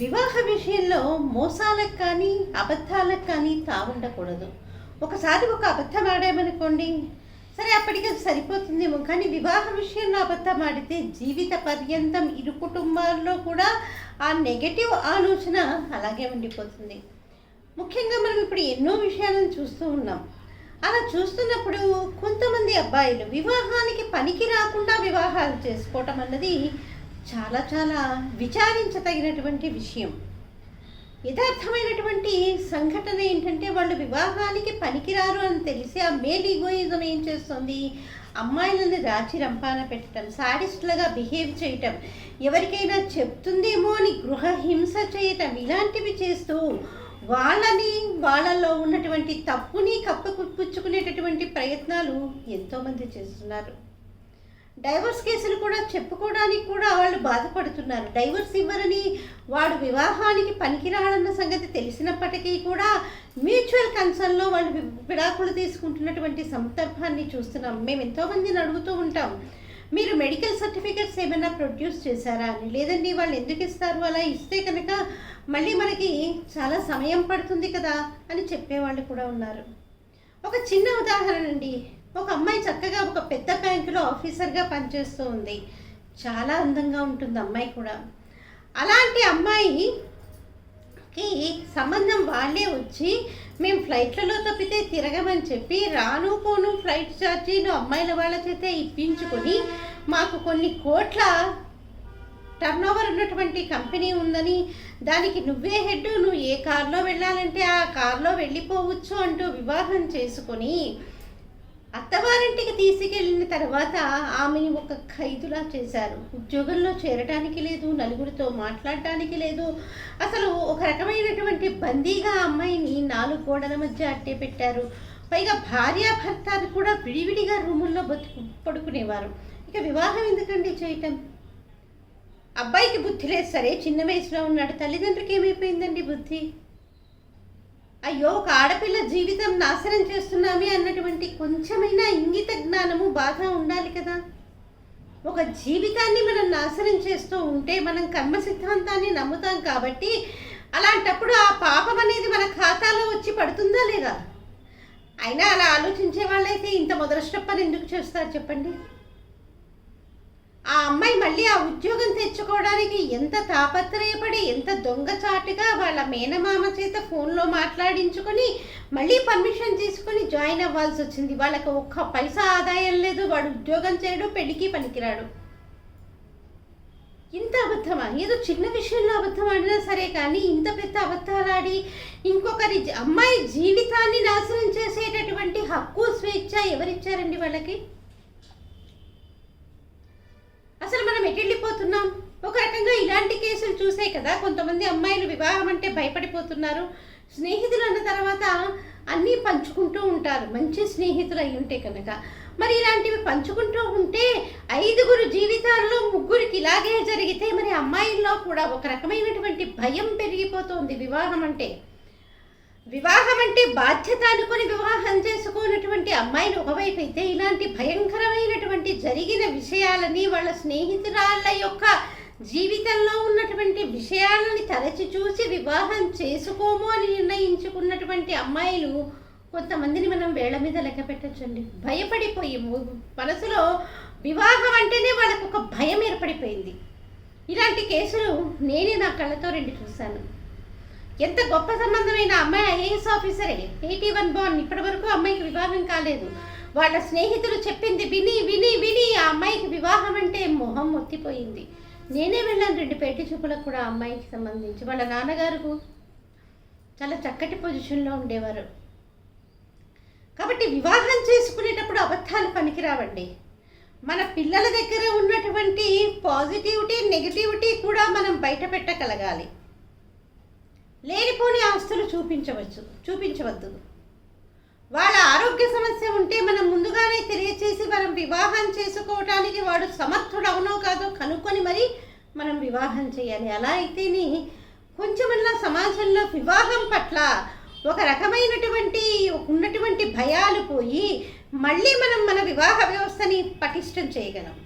వివాహ విషయంలో మోసాలకు కానీ అబద్ధాలకు కానీ తావుండకూడదు. ఒకసారి ఒక అబద్ధం ఆడామనుకోండి సరే అప్పటికి అది సరిపోతుందేమో కానీ వివాహ విషయంలో అబద్ధం ఆడితే జీవిత పర్యంతం ఇరు కుటుంబాల్లో కూడా ఆ నెగటివ్ ఆలోచన అలాగే ఉండిపోతుంది. ముఖ్యంగా మనం ఇప్పుడు ఎన్నో విషయాలను చూస్తూ ఉన్నాం. అలా చూస్తున్నప్పుడు కొంతమంది అబ్బాయిలు వివాహానికి పనికి రాకుండా వివాహాలు చేసుకోవటం అన్నది చాలా చాలా విచారించదగినటువంటి విషయం. యథార్థమైనటువంటి సంఘటన ఏంటంటే వాళ్ళు వివాహానికి పనికిరారు అని తెలిసి ఆ మేల్ ఈగోయిజం ఏం చేస్తుంది? అమ్మాయిలను రాచి రంపాన పెట్టడం సాడిస్ట్లుగా బిహేవ్ చేయటం ఎవరికైనా చెప్తుందేమో అని గృహ హింస చేయటం ఇలాంటివి చేస్తూ వాళ్ళని వాళ్ళలో ఉన్నటువంటి తప్పుని కప్పుపుచ్చుకునేటటువంటి ప్రయత్నాలు ఎంతోమంది చేస్తున్నారు. డైవర్స్ కేసులు కూడా చెప్పుకోవడానికి కూడా వాళ్ళు బాధపడుతున్నారు. డైవర్స్ ఇవ్వరని వాడు వివాహానికి పనికిరాడన్న సంగతి తెలిసినప్పటికీ కూడా మ్యూచువల్ కన్సర్న్లో వాళ్ళు విడాకులు తీసుకుంటున్నటువంటి సందర్భాన్ని చూస్తున్నాం. మేము ఎంతోమందిని అడుగుతూ ఉంటాం మీరు మెడికల్ సర్టిఫికెట్స్ ఏమైనా ప్రొడ్యూస్ చేశారా అని. లేదండి వాళ్ళు ఎందుకు ఇస్తారు? అలా ఇస్తే కనుక మళ్ళీ మనకి చాలా సమయం పడుతుంది కదా అని చెప్పేవాళ్ళు కూడా ఉన్నారు. ఒక చిన్న ఉదాహరణ అండి. ఒక అమ్మాయి చక్కగా ఒక పెద్ద బ్యాంకులో ఆఫీసర్గా పనిచేస్తూ ఉంది. చాలా అందంగా ఉంటుంది అమ్మాయి కూడా. అలాంటి అమ్మాయికి సంబంధం వాళ్ళే వచ్చి మేము ఫ్లైట్లలో తప్పితే తిరగమని చెప్పి రాను పోను ఫ్లైట్ ఛార్జీలు అమ్మాయిల వాళ్ళ చేత ఇప్పించుకొని మాకు కొన్ని కోట్ల టర్న్ ఓవర్ ఉన్నటువంటి కంపెనీ ఉందని దానికి నువ్వే హెడ్ నువ్వు ఏ కార్లో వెళ్ళాలంటే ఆ కార్లో వెళ్ళిపోవచ్చు అంటూ వివాహం చేసుకొని అత్తవారింటికి తీసుకెళ్ళిన తర్వాత ఆమెని ఒక ఖైదులా చేశారు. ఉద్యోగంలో చేరటానికి లేదు నలుగురితో మాట్లాడటానికి లేదు. అసలు ఒక రకమైనటువంటి బందీగా అమ్మాయిని నాలుగు గోడల మధ్య అట్టే పెట్టారు. పైగా భార్యాభర్తలు కూడా విడివిడిగా రూముల్లో బతుకు పడుకునేవారు. ఇక వివాహం ఎందుకండి చేయటం? అబ్బాయికి బుద్ధి లేదు. సరే చిన్న వయసులో ఉన్నాడు. తల్లిదండ్రులకి ఏమైపోయిందండి బుద్ధి? అయ్యో ఒక ఆడపిల్ల జీవితం నాశనం చేస్తున్నామే అన్నటువంటి కొంచెమైనా ఇంగిత జ్ఞానము బాధ ఉండాలి కదా. ఒక జీవితాన్ని మనం నాశనం చేస్తూ ఉంటే మనం కర్మ సిద్ధాంతాన్ని నమ్ముతాం కాబట్టి అలాంటప్పుడు ఆ పాపం అనేది మన ఖాతాలో వచ్చి పడుతుందా లేదా? అయినా అలా ఆలోచించే వాళ్ళైతే ఇంత మొదటి ఎందుకు చేస్తారు చెప్పండి? ఆ అమ్మాయి మళ్ళీ ఆ ఉద్యోగం తెచ్చుకోవడానికి ఎంత తాపత్రయపడి ఎంత దొంగచాటుగా వాళ్ళ మేనమామ చేత ఫోన్లో మాట్లాడించుకొని మళ్ళీ పర్మిషన్ తీసుకొని జాయిన్ అవ్వాల్సి వచ్చింది. వాళ్ళకి ఒక్క పైసా ఆదాయం లేదు. వాడు ఉద్యోగం చేయడు పెళ్ళికి పనికిరాడు. ఇంత అబద్ధమా? ఏదో చిన్న విషయంలో అబద్ధం ఆడినా సరే కానీ ఇంత పెద్ద అబద్ధాలు ఆడి ఇంకొకరి అమ్మాయి జీవితాన్ని నాశనం చేసేటటువంటి హక్కు స్వేచ్ఛ ఎవరిచ్చారండి వాళ్ళకి? అసలు మనం ఎటెళ్ళిపోతున్నాం? ఒక రకంగా ఇలాంటి కేసులు చూసే కదా కొంతమంది అమ్మాయిలు వివాహం అంటే భయపడిపోతున్నారు. స్నేహితులు అన్న తర్వాత అన్నీ పంచుకుంటూ ఉంటారు. మంచి స్నేహితులు అయి ఉంటే కనుక. మరి ఇలాంటివి పంచుకుంటూ ఉంటే ఐదుగురు జీవితాల్లో ముగ్గురికి ఇలాగే జరిగితే మరి అమ్మాయిల్లో కూడా ఒక రకమైనటువంటి భయం పెరిగిపోతుంది వివాహం అంటే. వివాహం అంటే బాధ్యత అనుకుని వివాహం చేసుకోనటువంటి అమ్మాయిలు ఒకవైపు అయితే ఇలాంటి భయంకరమైనటువంటి జరిగిన విషయాలని వాళ్ళ స్నేహితురాళ్ళ యొక్క జీవితంలో ఉన్నటువంటి విషయాలని తలచి చూసి వివాహం చేసుకోము అని నిర్ణయించుకున్నటువంటి అమ్మాయిలు కొంతమందిని మనం వేళ్ళ మీద లెక్క పెట్టచ్చండి. భయపడిపోయి మనసులో వివాహం అంటేనే వాళ్ళకు ఒక భయం ఏర్పడిపోయింది. ఇలాంటి కేసులు నేనే నా కళ్ళతో రెండు చూశాను. ఎంత గొప్ప సంబంధమైన అమ్మాయి ఐఏఎస్ ఆఫీసరే? ఎయిటీ వన్ బాన్ ఇప్పటి వరకు అమ్మాయికి వివాహం కాలేదు. వాళ్ళ స్నేహితులు చెప్పింది విని విని విని ఆ అమ్మాయికి వివాహం అంటే మొహం మొత్తిపోయింది నేనే వెళ్ళాను రెండు పెట్టి చూపులకు కూడా అమ్మాయికి సంబంధించి. వాళ్ళ నాన్నగారు చాలా చక్కటి పొజిషన్లో ఉండేవారు. కాబట్టి వివాహం చేసుకునేటప్పుడు అబద్ధాలు పనికిరావండి. మన పిల్లల దగ్గర ఉన్నటువంటి పాజిటివిటీ నెగిటివిటీ కూడా మనం బయట పెట్టగలగాలి. లేనిపోని ఆస్తులు చూపించవచ్చు చూపించవద్దు. వాళ్ళ ఆరోగ్య సమస్య ఉంటే మనం ముందుగానే తెలియచేసి మనం వివాహం చేసుకోవటానికి వాడు సమర్థుడు అవునో కాదో కనుక్కొని మరి మనం వివాహం చేయాలి. అలా అయితేనే కొంచెమన్నా సమాజంలో వివాహం పట్ల ఒక రకమైనటువంటి ఉన్నటువంటి భయాలు పోయి మళ్ళీ మనం మన వివాహ వ్యవస్థని పటిష్టం చేయగలం.